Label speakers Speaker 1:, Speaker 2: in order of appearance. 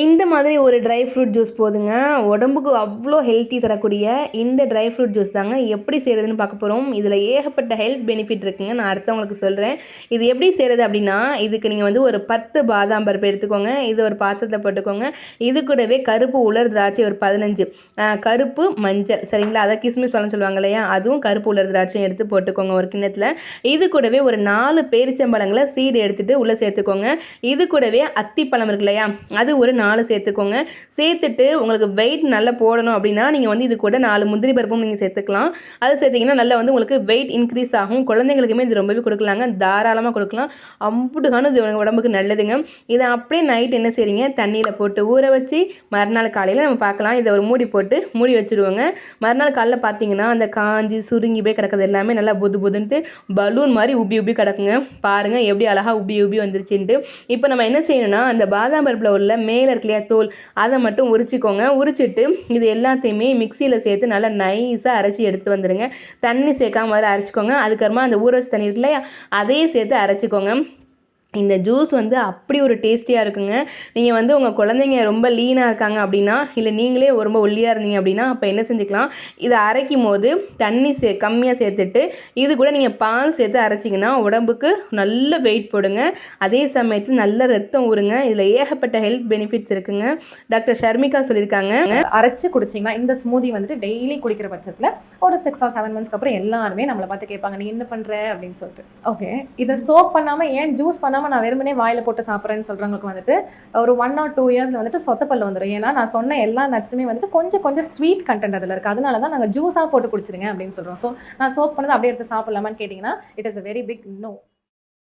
Speaker 1: இந்த மாதிரி ஒரு ட்ரை ஃப்ரூட் ஜூஸ் போதுங்க. உடம்புக்கு அவ்வளோ ஹெல்த்தி தரக்கூடிய இந்த ட்ரை ஃப்ரூட் ஜூஸ் தாங்க. எப்படி செய்கிறதுன்னு பார்க்க போகிறோம் இதில் ஏகப்பட்ட ஹெல்த் பெனிஃபிட் இருக்குங்க. நான் அடுத்தவங்களுக்கு சொல்கிறேன் இது எப்படி செய்கிறது அப்படின்னா இதுக்கு நீங்கள் வந்து ஒரு பத்து பாதாம் பருப்பு எடுத்துக்கோங்க. இது ஒரு பாத்திரத்தில் போட்டுக்கோங்க. இது கூடவே கருப்பு உலர் திராட்சை ஒரு பதினஞ்சு. கருப்பு மஞ்சள். சரிங்களா? அதை கிஸ்மிஸ் பழம் சொல்லுவாங்க இல்லையா? அதுவும் கருப்பு உலர் திராட்சையும் எடுத்து போட்டுக்கோங்க ஒரு கிண்ணத்தில். இது கூடவே ஒரு நாலு பேரிச்சம்பழங்களை சீடு எடுத்துகிட்டு உள்ளே சேர்த்துக்கோங்க. இது கூடவே அத்திப்பழம் இருக்கு இல்லையா? அது ஒரு நாலு சேர்த்துக்கோங்க. சேர்த்துட்டு உங்களுக்கு வெயிட் நல்லா போடணும் அப்படின்னா நீங்கள் வந்து இது கூட நாலு முந்திரி பருப்பும் நீங்கள் சேர்த்துக்கலாம். அது சேர்த்திங்கன்னா நல்லா வந்து உங்களுக்கு வெயிட் இன்க்ரீஸ் ஆகும். குழந்தைங்களுக்குமே இது ரொம்பவே கொடுக்கலாங்க. தாராளமாக கொடுக்கலாம். அம்புட்டுக்கான இது உடம்புக்கு நல்லதுங்க. இதை அப்படியே நைட் என்ன செய்றீங்க? தண்ணியில் போட்டு ஊற வச்சு மறுநாள் காலையில் நம்ம பார்க்கலாம். இதை ஒரு மூடி போட்டு மூடி வச்சுருவோங்க. மறுநாள் காலையில் பார்த்தீங்கன்னா அந்த காஞ்சி சுருங்கி போய் கிடக்கிறது எல்லாமே நல்லா புது புதுன்ட்டு பலூன் மாதிரி உப்பி உப்பி கிடக்குங்க. பாருங்கள் எப்படி அழகாக உப்பி உப்பி வந்துருச்சுன்ட்டு. இப்போ நம்ம என்ன செய்யணும்னா அந்த பாதாம் பருப்பில் உள்ள மேலே இருக்கு இல்லையா தோல்? அதை மட்டும் உரிச்சிக்கோங்க. உரிச்சிட்டு இது எல்லாத்தையுமே மிக்சியில் சேர்த்து நல்லா நைஸாக அரைச்சி எடுத்து வந்துடுங்க தண்ணி சேர்க்காம முதல்ல அரைச்சிக்கோங்க. அதுக்கப்புறமா அந்த ஊற வச்சு தண்ணி இருக்கு இல்லையா அதையும் சேர்த்து அரைச்சிக்கோங்க. இந்த ஜூஸ் வந்து அப்படி ஒரு டேஸ்டியாக இருக்குங்க. நீங்கள் வந்து உங்கள் குழந்தைங்க ரொம்ப லீனாக இருக்காங்க அப்படின்னா இல்லை நீங்களே ரொம்ப ஒல்லியாக இருந்தீங்க அப்படின்னா அப்போ என்ன செஞ்சுக்கலாம்? இதை அரைக்கும் போது தண்ணி சே கம்மியாக சேர்த்துட்டு இது கூட நீங்கள் பால் சேர்த்து அரைச்சிங்கன்னா உடம்புக்கு நல்ல வெயிட் போடுங்க. அதே சமயத்தில் நல்ல ரத்தம் ஊறுங்க. இதில் ஏகப்பட்ட ஹெல்த் பெனிஃபிட்ஸ் இருக்குங்க. டாக்டர் ஷர்மிகா சொல்லியிருக்காங்க.
Speaker 2: அரைச்சி குடிச்சிங்கன்னா இந்த ஸ்மூதி வந்துட்டு டெய்லி குடிக்கிற பட்சத்தில் ஒரு சிக்ஸ் ஆர் செவன் மந்த்ஸ்க்கு அப்புறம் எல்லாருமே நம்மளை பார்த்து கேட்பாங்க நீ என்ன பண்ணுற அப்படின்னு சொல்லிட்டு. ஓகே இதை சோக் பண்ணாமல் ஏன் ஜூஸ் பண்ணாம நான் வெறுமனே வாயில் போட்டு சாப்பிட்றேன்னு சொல்கிறவங்களுக்கு வந்துட்டு ஒரு ஒன் ஆர் டூ இயர்ஸ் வந்துட்டு சொத்தப்பல் வந்துடும் ஏன்னா நான் சொன்ன எல்லா நட்ஸுமே வந்துட்டு கொஞ்சம் கொஞ்சம் ஸ்வீட் கண்டென்ட் அதில் இருக்குது அதனால தான் நாங்கள் ஜூஸாக போட்டு குடிச்சிருங்க அப்படின்னு சொல்கிறோம் ஸோ நான் சோப் பண்ணது அப்படியே எடுத்து சாப்பிட்லாமான்னு கேட்டிங்கன்னா it is a very big no